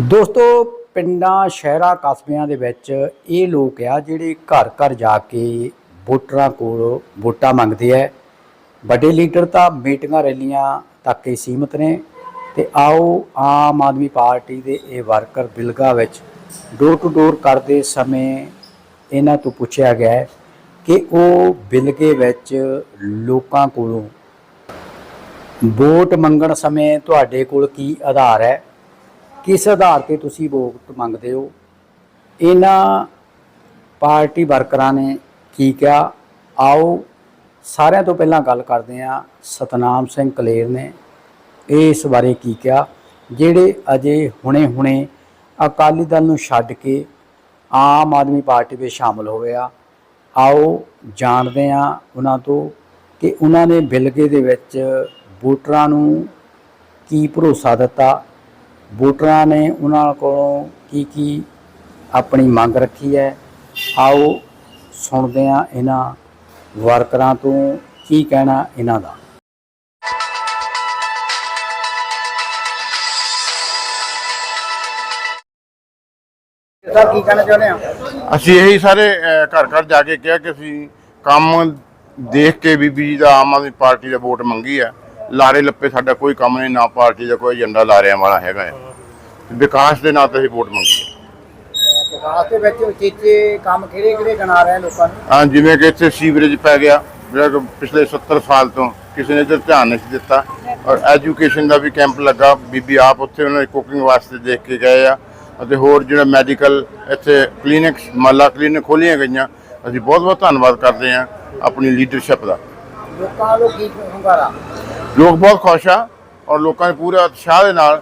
ਦੋਸਤੋ, ਪਿੰਡਾਂ, ਸ਼ਹਿਰਾਂ, ਕਸਬਿਆਂ ਦੇ ਵਿੱਚ ਇਹ ਲੋਕ ਆ ਜਿਹੜੇ ਘਰ ਘਰ ਜਾ ਕੇ ਵੋਟਰਾਂ ਕੋਲ ਵੋਟਾਂ ਮੰਗਦੇ ਆ। ਵੱਡੇ ਲੀਡਰ ਤਾਂ ਮੀਟਿੰਗਾਂ, ਰੈਲੀਆਂ ਤੱਕ ਹੀ ਸੀਮਤ ਨੇ ਤੇ ਆਓ ਆਮ ਆਦਮੀ ਪਾਰਟੀ ਦੇ ਇਹ ਵਰਕਰ ਬਿਲਗਾ ਵਿੱਚ ਡੋਰ ਟੂ ਡੋਰ ਕਰਦੇ ਸਮੇਂ ਇਹਨਾਂ ਤੋਂ ਪੁੱਛਿਆ ਗਿਆ ਕਿ ਉਹ ਬਿਲਗੇ ਵਿੱਚ ਲੋਕਾਂ ਕੋਲੋਂ ਵੋਟ ਮੰਗਣ ਸਮੇਂ ਤੁਹਾਡੇ ਕੋਲ ਕੀ ਆਧਾਰ ਹੈ? ਕਿਸ ਆਧਾਰ ਤੇ ਤੁਸੀਂ ਵੋਟ ਮੰਗਦੇ ਹੋ? ਇਹਨਾਂ ਪਾਰਟੀ ਵਰਕਰਾਂ ਨੇ ਕੀ ਕਿਹਾ? ਆਓ, ਸਾਰਿਆਂ ਤੋਂ ਪਹਿਲਾਂ ਗੱਲ ਕਰਦੇ ਹਾਂ। ਸਤਨਾਮ ਸਿੰਘ ਕਲੇਰ ਨੇ ਇਸ ਬਾਰੇ ਕੀ ਕਿਹਾ? ਜਿਹੜੇ ਅਜੇ ਹੁਣੇ-ਹੁਣੇ ਅਕਾਲੀ ਦਲ ਨੂੰ ਛੱਡ ਕੇ ਆਮ ਆਦਮੀ ਪਾਰਟੀ ਵਿੱਚ ਸ਼ਾਮਲ ਹੋਏ ਆ, ਆਓ ਜਾਣਦੇ ਹਾਂ ਉਹਨਾਂ ਤੋਂ ਕਿ ਉਹਨਾਂ ਨੇ ਬਿਲਗੇ ਦੇ ਵਿੱਚ ਵੋਟਰਾਂ ਨੂੰ ਕੀ ਭਰੋਸਾ ਦਿੱਤਾ ਵੋਟਰਾਂ ਨੇ ਉਹਨਾਂ ਕੋਲੋਂ ਕੀ ਕੀ ਆਪਣੀ ਮੰਗ ਰੱਖੀ ਹੈ? ਆਓ ਸੁਣਦੇ ਹਾਂ ਇਹਨਾਂ ਵਰਕਰਾਂ ਤੋਂ ਕੀ ਕਹਿਣਾ ਇਹਨਾਂ ਦਾ। ਸਰ ਕੀ ਕਹਿਣਾ ਚਾਹੁੰਦੇ ਆ ਅਸੀਂ ਇਹੀ ਸਾਰੇ ਅਹ, ਘਰ ਘਰ ਜਾ ਕੇ ਕਿਹਾ ਕਿ ਅਸੀਂ ਕੰਮ ਦੇਖ ਕੇ ਬੀਬੀ ਜੀ ਦਾ ਆਮ ਆਦਮੀ ਪਾਰਟੀ ਦਾ ਵੋਟ ਮੰਗੀ ਆ ਲਾਰੇ ਲੱਪੇ ਸਾਡਾ ਕੋਈ ਕੰਮ ਨਹੀਂ ਨਾ ਪਾਰਟੀ ਦਾ ਕੋਈ ਏਜੰਡਾ ਲਾਰਿਆਂ ਵਾਲਾ ਹੈਗਾ ਹੈ। ਵਿਕਾਸ ਦੇ ਨਾਂ ਤੇ ਅਸੀਂ ਵੋਟ ਮੰਗੀ ਹੈ। ਵਿਕਾਸ ਦੇ ਵਿੱਚ ਉਚੇਚੇ ਕੰਮ ਕਿਹੜੇ ਕਿਹੜੇ ਗਣਾ ਰਹੇ ਲੋਕਾਂ ਨੂੰ? ਹਾਂ ਜਿਵੇਂ ਕਿ ਇੱਥੇ ਸੀਵਰੇਜ ਪੈ ਗਿਆ ਜਿਹੜਾ ਕਿ ਪਿਛਲੇ 70 ਸਾਲ ਤੋਂ ਕਿਸੇ ਨੇ ਇੱਧਰ ਧਿਆਨ ਨਹੀਂ ਸੀ ਦਿੱਤਾ। ਔਰ ਐਜੂਕੇਸ਼ਨ ਦਾ ਵੀ ਕੈਂਪ ਲੱਗਾ ਬੀਬੀ ਆਪ ਉੱਥੇ ਉਹਨਾਂ ਦੀ ਕੁਕਿੰਗ ਵਾਸਤੇ ਦੇਖ ਕੇ ਗਏ ਆ। ਅਤੇ ਹੋਰ ਜਿਹੜਾ ਮੈਡੀਕਲ ਇੱਥੇ ਕਲੀਨਿਕਸ ਮਹੱਲਾ ਕਲੀਨਿਕ ਖੋਲੀਆਂ ਗਈਆਂ ਅਸੀਂ ਬਹੁਤ ਬਹੁਤ ਧੰਨਵਾਦ ਕਰਦੇ ਹਾਂ ਆਪਣੀ ਲੀਡਰਸ਼ਿਪ ਦਾ। ਲੋਕਾਂ ਵੱਲੋਂ ਕੀ ਹੁੰਗਾਰਾ? ਲੋਕ ਬਹੁਤ ਖੁਸ਼ ਆ ਔਰ ਲੋਕਾਂ ਦੇ ਪੂਰੇ ਉਤਸ਼ਾਹ ਦੇ ਨਾਲ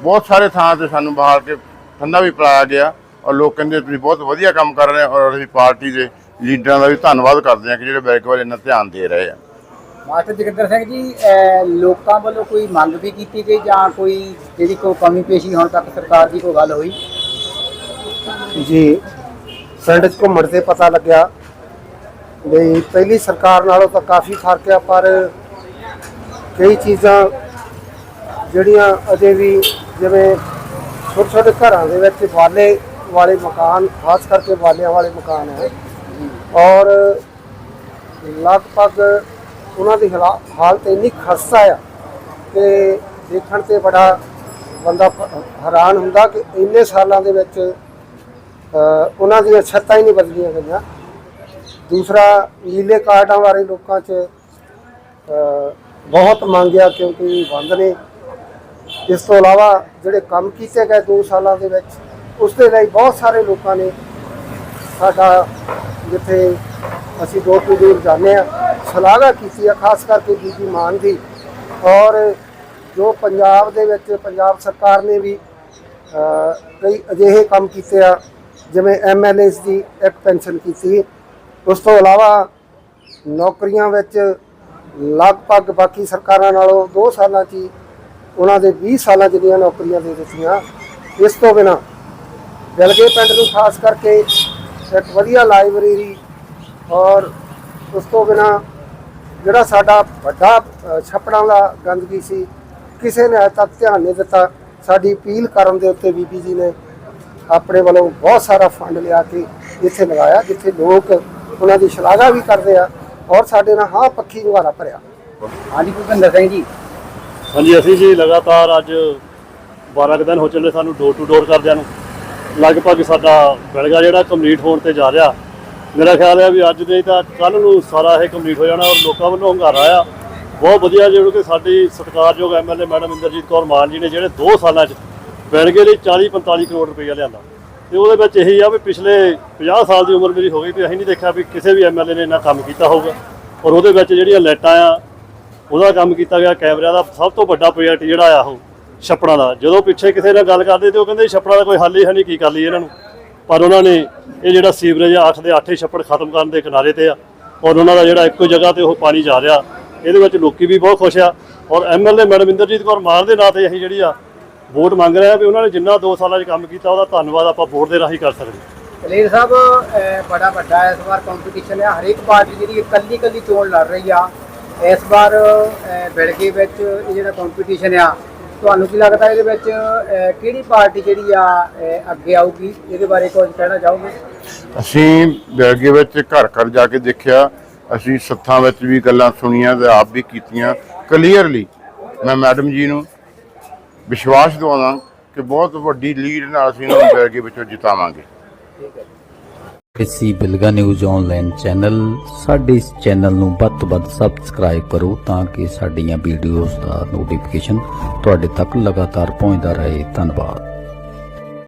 ਬਹੁਤ ਸਾਰੇ ਥਾਂ ਤੇ ਸਾਨੂੰ ਬਹਾਲ ਕੇ ਠੰਡਾ ਵੀ ਪਿਲਾਇਆ ਗਿਆ ਔਰ ਲੋਕ ਕਹਿੰਦੇ ਤੁਸੀਂ ਬਹੁਤ ਵਧੀਆ ਕੰਮ ਕਰ ਰਹੇ ਹੋ ਔਰ ਅਸੀਂ ਪਾਰਟੀ ਦੇ ਲੀਡਰਾਂ ਦਾ ਵੀ ਧੰਨਵਾਦ ਕਰਦੇ ਹਾਂ ਕਿ ਜਿਹੜੇ ਬੈਕ ਵੱਲ ਇੰਨਾ ਧਿਆਨ ਦੇ ਰਹੇ ਆ। ਮਾਸਟਰ ਜਗਿੰਦਰ ਸਿੰਘ ਜੀ ਲੋਕਾਂ ਵੱਲੋਂ ਕੋਈ ਮੰਗ ਵੀ ਕੀਤੀ ਗਈ ਜਾਂ ਕੋਈ ਜਿਹੜੀ ਕੋਈ ਕਮੀ ਪੇਸ਼ੀ ਹੁਣ ਤੱਕ ਸਰਕਾਰ ਦੀ ਕੋਈ ਗੱਲ ਹੋਈ? ਜੀ ਪਿੰਡ 'ਚ ਘੁੰਮਣ ਤੇ ਪਤਾ ਲੱਗਿਆ ਵੀ ਪਹਿਲੀ ਸਰਕਾਰ ਨਾਲੋਂ ਤਾਂ ਕਾਫੀ ਫ਼ਰਕ ਆ ਪਰ ਕਈ ਚੀਜ਼ਾਂ ਜਿਹੜੀਆਂ ਅਜੇ ਵੀ ਜਿਵੇਂ ਛੋਟੇ ਛੋਟੇ ਘਰਾਂ ਦੇ ਵਿੱਚ ਵਾਲੇ ਵਾਲੇ ਮਕਾਨ, ਖਾਸ ਕਰਕੇ ਵਾਲਿਆਂ ਵਾਲੇ ਮਕਾਨ ਹੈ। ਔਰ ਲਗਭਗ ਉਹਨਾਂ ਦੀ ਹਾਲਾ- ਹਾਲਤ ਇੰਨੀ ਖਸਤਾ ਆ ਕਿ ਦੇਖਣ ਤੇ ਬੜਾ ਬੰਦਾ ਹੈਰਾਨ ਹੁੰਦਾ ਕਿ ਇੰਨੇ ਸਾਲਾਂ ਦੇ ਵਿੱਚ ਉਹਨਾਂ ਦੀਆਂ ਛੱਤਾਂ ਹੀ ਨਹੀਂ ਬਦਲੀਆਂ ਗਈਆਂ। ਦੂਸਰਾ, ਨੀਲੇ ਕਾਰਡਾਂ ਬਾਰੇ ਲੋਕਾਂ 'ਚ ਬਹੁਤ ਮੰਗਿਆ ਕਿਉਂਕਿ ਬੰਦ ਨੇ। ਇਸ ਤੋਂ ਇਲਾਵਾ ਜਿਹੜੇ ਕੰਮ ਕੀਤੇ ਗਏ 2 ਸਾਲਾਂ ਦੇ ਵਿੱਚ, ਉਸ ਦੇ ਲਈ ਬਹੁਤ ਸਾਰੇ ਲੋਕਾਂ ਨੇ ਸਾਡਾ ਜਿੱਥੇ ਅਸੀਂ ਦੋ ਕੁ ਦੂਰ ਜਾਂਦੇ ਆ ਸ਼ਲਾਘਾ ਕੀਤੀ ਆ, ਖਾਸ ਕਰਕੇ ਬੀਬੀ ਮਾਨ ਦੀ। ਔਰ ਜੋ ਪੰਜਾਬ ਦੇ ਵਿੱਚ, ਪੰਜਾਬ ਸਰਕਾਰ ਨੇ ਵੀ ਕਈ ਅਜਿਹੇ ਕੰਮ ਕੀਤੇ ਆ, ਜਿਵੇਂ ਐਮਐਲਏਸ ਦੀ ਇੱਕ ਪੈਨਸ਼ਨ ਕੀਤੀ। ਉਸ ਤੋਂ ਇਲਾਵਾ ਨੌਕਰੀਆਂ ਵਿੱਚ ਲਗਭਗ ਬਾਕੀ ਸਰਕਾਰਾਂ ਨਾਲੋਂ 2 ਸਾਲਾਂ 'ਚ ਹੀ ਉਹਨਾਂ ਦੇ 20 ਸਾਲਾਂ ਜਿਹੜੀਆਂ ਨੌਕਰੀਆਂ ਦੇ ਦਿੱਤੀਆਂ, ਇਸ ਤੋਂ ਬਿਨਾ ਦਿਲਗੇ ਪਿੰਡ ਨੂੰ ਖਾਸ ਕਰਕੇ ਇੱਕ ਵਧੀਆ ਲਾਇਬ੍ਰੇਰੀ ਔਰ ਉਸ ਤੋਂ ਬਿਨਾ ਜਿਹੜਾ ਸਾਡਾ ਵੱਡਾ ਛੱਪੜਾਂ ਦਾ ਗੰਦਗੀ ਸੀ, ਕਿਸੇ ਨੇ ਅਜੇ ਤੱਕ ਧਿਆਨ ਨਹੀਂ ਦਿੱਤਾ। ਸਾਡੀ ਅਪੀਲ ਕਰਨ ਦੇ ਉੱਤੇ ਬੀਬੀ ਜੀ ਨੇ ਆਪਣੇ ਵੱਲੋਂ ਬਹੁਤ ਸਾਰਾ ਫੰਡ ਲਿਆ ਕੇ ਇੱਥੇ ਲਗਾਇਆ, ਜਿੱਥੇ ਲੋਕ ਉਹਨਾਂ ਦੀ ਸ਼ਲਾਘਾ ਵੀ ਕਰਦੇ ਆ। ਔਰ ਸਾਡੇ ਨਾਲ ਹਾਂ ਪੱਖੀ ਹੁੰਗਾਰਾ ਭਰਿਆ। ਹਾਂਜੀ ਭੁਪਿੰਦਰ ਸਿੰਘ ਜੀ। ਹਾਂਜੀ ਅਸੀਂ ਜੀ ਲਗਾਤਾਰ ਅੱਜ 12 ਕੁ ਦਿਨ ਹੋ ਚੱਲੇ ਸਾਨੂੰ ਡੋਰ ਟੂ ਡੋਰ ਕਰਦਿਆਂ ਨੂੰ। ਲਗਭਗ ਸਾਡਾ ਬਿਲਗਾ ਜਿਹੜਾ ਕੰਪਲੀਟ ਹੋਣ ਤੇ ਜਾ ਰਿਹਾ। ਮੇਰਾ ਖਿਆਲ ਹੈ ਵੀ ਅੱਜ ਨਹੀਂ ਤਾਂ ਕੱਲ ਨੂੰ ਸਾਰਾ ਇਹ ਕੰਪਲੀਟ ਹੋ ਜਾਣਾ ਔਰ ਲੋਕਾਂ ਵੱਲੋਂ ਹੰਗਾਰਾ ਆ ਬਹੁਤ ਵਧੀਆ ਜਿਹੜਾ ਕਿ ਸਾਡੀ ਸਤਿਕਾਰਯੋਗ ਐਮਐਲਏ ਮੈਡਮ ਇੰਦਰਜੀਤ ਕੌਰ ਮਾਨ ਜੀ ਨੇ ਜਿਹੜੇ 2 ਸਾਲਾਂ 'ਚ ਬਿਲਗੇ ਲਈ 40 45 ਕਰੋੜ ਰੁਪਈਆ ਲਿਆਂਦਾ। ਤੇ ਉਹਦੇ ਵਿੱਚ ਇਹੀ ਆ ਵੀ ਪਿਛਲੇ 50 ਸਾਲ ਦੀ ਉਮਰ ਮੇਰੀ ਹੋ ਗਈ ਤੇ ਅਸੀਂ ਨਹੀਂ ਦੇਖਿਆ ਵੀ ਕਿਸੇ ਵੀ ਐਮਐਲਏ ਨੇ ਇੰਨਾ ਕੰਮ ਕੀਤਾ ਹੋਊਗਾ। ਔਰ ਉਹਦੇ ਵਿੱਚ ਜਿਹੜੀਆਂ ਲਾਈਟਾਂ ਆ, ਉਹਦਾ ਕੰਮ ਕੀਤਾ ਗਿਆ, ਕੈਮਰਿਆਂ ਦਾ ਸਭ ਤੋਂ ਵੱਡਾ ਪ੍ਰੋਜੈਕਟ ਜਿਹੜਾ ਆ ਉਹ ਛੱਪੜਾਂ ਦਾ। ਜਦੋਂ ਪਿੱਛੇ ਕਿਸੇ ਨਾਲ ਗੱਲ ਕਰਦੇ ਤੇ ਉਹ ਕਹਿੰਦੇ ਛੱਪੜਾਂ ਦਾ ਕੋਈ ਹੱਲ ਹੀ ਹੈ ਨਹੀਂ, ਕੀ ਕਰ ਲਈ ਇਹਨਾਂ ਨੂੰ? ਪਰ ਉਹਨਾਂ ਨੇ ਇਹ ਜਿਹੜਾ ਸੀਵਰੇਜ ਆ 8 ਦੇ 8 ਹੀ ਛੱਪੜ ਖਤਮ ਕਰਨ ਦੇ ਕਿਨਾਰੇ ਤੇ ਆ। ਔਰ ਉਹਨਾਂ ਦਾ ਜਿਹੜਾ ਇੱਕੋ ਜਗ੍ਹਾ ਤੇ ਉਹ ਪਾਣੀ ਜਾ ਰਿਹਾ। ਇਹਦੇ ਵਿੱਚ ਲੋਕੀ ਵੀ ਬਹੁਤ ਖੁਸ਼ ਆ। ਔਰ ਐਮਐਲਏ ਮੈਡਮ ਇੰਦਰਜੀਤ ਕੌਰ ਮਾਨ ਦੇ ਨਾਂ ਤੇ ਅਸੀਂ ਜਿਹੜੀ ਆ ਵੋਟ ਮੰਗ ਰਹੇ ਵੀ ਉਹਨਾਂ ਨੇ ਜਿੰਨਾ 2 ਸਾਲਾਂ 'ਚ ਕੰਮ ਕੀਤਾ ਉਹਦਾ ਧੰਨਵਾਦ ਆਪਾਂ ਵੋਟ ਦੇ ਰਾਹੀਂ ਕਰ ਸਕਦੇ ਕਲੇਰ ਸਾਹਿਬ ਬੜਾ ਵੱਡਾ ਇਸ ਵਾਰ ਕੰਪੀਟੀਸ਼ਨ ਹੈ ਹਰੇਕ ਪਾਰਟੀ ਜਿਹੜੀ ਇਕੱਲੀ ਇਕੱਲੀ ਚੋਣ ਲੜ ਰਹੀ ਆ। ਇਸ ਵਾਰ ਬਿਲਗੇ ਵਿੱਚ ਇਹ ਜਿਹੜਾ ਕੰਪੀਟੀਸ਼ਨ ਆ ਤੁਹਾਨੂੰ ਕੀ ਲੱਗਦਾ ਇਹਦੇ ਵਿੱਚ ਕਿਹੜੀ ਪਾਰਟੀ ਜਿਹੜੀ ਆ ਅੱਗੇ ਆਊਗੀ? ਇਹਦੇ ਬਾਰੇ ਕੁਝ ਕਹਿਣਾ ਚਾਹੋਗੇ? ਅਸੀਂ ਬੈਲਗੇ ਵਿੱਚ ਘਰ ਘਰ ਜਾ ਕੇ ਦੇਖਿਆ। ਅਸੀਂ ਸੱਥਾਂ ਵਿੱਚ ਵੀ ਗੱਲਾਂ ਸੁਣੀਆਂ ਤੇ ਆਪ ਵੀ ਕੀਤੀਆਂ। ਕਲੀਅਰਲੀ ਮੈਂ ਮੈਡਮ ਜੀ ਨੂੰ ਵਿਸ਼ਵਾਸ ਦਿਵਾਉਣਾ ਕਿ ਬਹੁਤ ਵੱਡੀ ਲੀਡ ਨਾਲ ਅਸੀਂ ਇਹਨਾਂ ਨੂੰ ਬੈਲਗੇ ਵਿੱਚੋਂ ਜਿਤਾਵਾਂਗੇ। ਕਿਸੇ ਬਿਲਗਾ ਨਿਊਜ਼ ਆਨਲਾਈਨ ਚੈਨਲ ਸਾਡੇ ਇਸ ਚੈਨਲ ਨੂੰ ਵੱਧ ਤੋਂ ਵੱਧ ਸਬਸਕ੍ਰਾਈਬ ਕਰੋ ਤਾਂ ਕਿ ਸਾਡੀਆਂ ਵੀਡੀਓਜ਼ ਦਾ ਨੋਟੀਫਿਕੇਸ਼ਨ ਤੁਹਾਡੇ ਤੱਕ ਲਗਾਤਾਰ ਪਹੁੰਚਦਾ ਰਹੇ। ਧੰਨਵਾਦ।